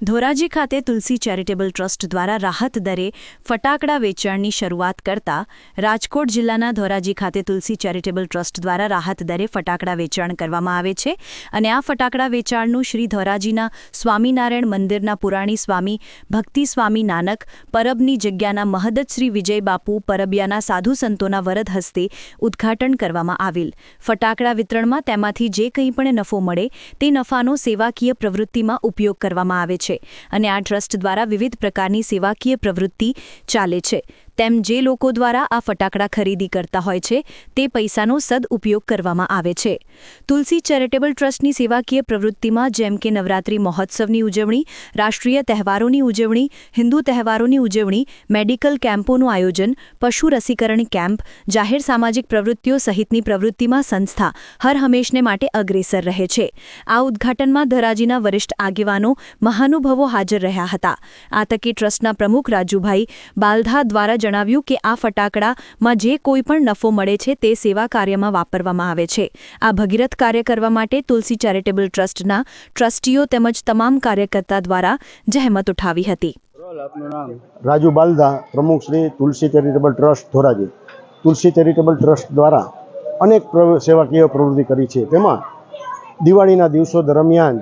ધોરાજી ખાતે તુલસી charitable trust દ્વારા રાહત દરે ફટાકડા વેચાણની શરૂઆત કરતા રાજકોટ જિલ્લાના ધોરાજી ખાતે તુલસી ચેરિટેબલ ટ્રસ્ટ દ્વારા રાહત દરે ફટાકડા વેચાણ કરવામાં આવે છે અને આ ફટાકડા વેચાણનું શ્રી ધોરાજીના સ્વામિનારાયણ મંદિરના પુરાણી સ્વામી, ભક્તિ સ્વામી નાનક, પરબની જગ્યાના મહદત શ્રી વિજય બાપુ પરબિયાના સાધુ સંતોના વરદ હસ્તે ઉદ્ઘાટન કરવામાં આવેલ. ફટાકડા વિતરણમાં તેમાંથી જે કંઈ પણ નફો મળે તે નફાનો સેવાકીય પ્રવૃત્તિમાં ઉપયોગ કરવામાં આવે છે. અને આ ટ્રસ્ટ દ્વારા વિવિધ પ્રકારની સેવાકીય પ્રવૃત્તિ ચાલે છે. તેમ જે લોકો દ્વારા આ ફટાકડા ખરીદી કરતા હોય છે, તે પૈસાનો સદઉપયોગ કરવામાં આવે છે. તુલસી ચેરિટેબલ ટ્રસ્ટની સેવાકીય પ્રવૃત્તિમાં જેમ કે નવરાત્રી મહોત્સવની ઉજવણી, રાષ્ટ્રીય તહેવારોની ઉજવણી, હિન્દુ તહેવારોની ઉજવણી, મેડિકલ કેમ્પોનું આયોજન, પશુ રસીકરણ કેમ્પ, જાહેર સામાજિક પ્રવૃત્તિઓ સહિતની પ્રવૃત્તિમાં સંસ્થા હર હંમેશને માટે અગ્રેસર રહે છે. આ ઉદ્ઘાટનમાં ધરાજીના વરિષ્ઠ આગેવાનો મહાનુભવો હાજર રહ્યા હતા. આ તકે ટ્રસ્ટના પ્રમુખ રાજુભાઈ બાલધા દ્વારા જણાવ્યું કે આ ફટાકડામાં જે કોઈ પણ નફો મળે છે તે સેવા કાર્યમાં વાપરવામાં આવે છે. આ ભગીરથ કાર્ય કરવા માટે તુલસી ચેરિટેબલ ટ્રસ્ટના ટ્રસ્ટીઓ તેમજ તમામ કાર્યકર્તા દ્વારા જહેમત ઉઠાવી હતી. રાજુ બાલદા, પ્રમુખ Shri Tulsi charitable trust, Dhoraji. Tulsi charitable trust દ્વારા અનેક સેવાકીય પ્રવૃત્તિ કરી છે. તેમાં દિવાળીના દિવસો દરમિયાન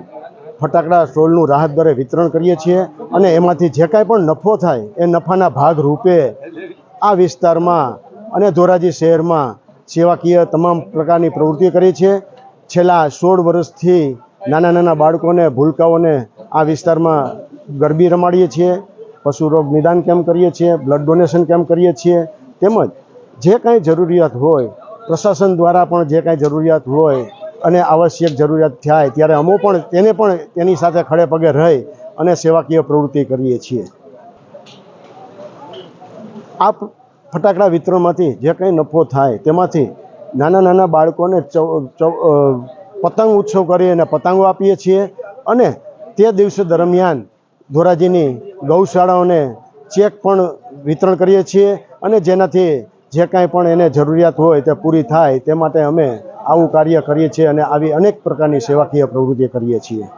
ફટાકડા સ્ટોલનું રાહત દરે વિતરણ કરીએ છીએ અને એમાંથી જે કાંઈ પણ નફો થાય એ નફાના ભાગ રૂપે આ વિસ્તારમાં અને ધોરાજી શહેરમાં સેવાકીય તમામ પ્રકારની પ્રવૃત્તિ કરીએ છીએ. છેલ્લા સોળ વર્ષથી નાના નાના બાળકોને, ભૂલકાઓને આ વિસ્તારમાં ગરબી રમાડીએ છીએ. પશુ રોગ નિદાન કેમ્પ કરીએ છીએ, બ્લડ ડોનેશન કેમ્પ કરીએ છીએ. તેમજ જે કાંઈ જરૂરિયાત હોય, પ્રશાસન દ્વારા પણ જે કાંઈ જરૂરિયાત હોય અને આવશ્યક જરૂરિયાત થાય ત્યારે અમો પણ તેને પણ તેની સાથે ખડે પગે રહી અને સેવાકીય પ્રવૃત્તિ કરીએ છીએ. આ ફટાકડા વિતરણમાંથી જે કંઈ નફો થાય તેમાંથી નાના નાના બાળકોને પતંગ ઉત્સવ કરી અને પતંગો આપીએ છીએ અને તે દિવસે દરમિયાન ધોરાજીની ગૌશાળાઓને ચેક પણ વિતરણ કરીએ છીએ અને જેનાથી જે કાંઈ પણ એને જરૂરિયાત હોય તે પૂરી થાય તે માટે અમે આવું કાર્ય કરીએ છીએ અને આવી અનેક પ્રકારની સેવાકીય પ્રવૃત્તિ કરીએ છીએ.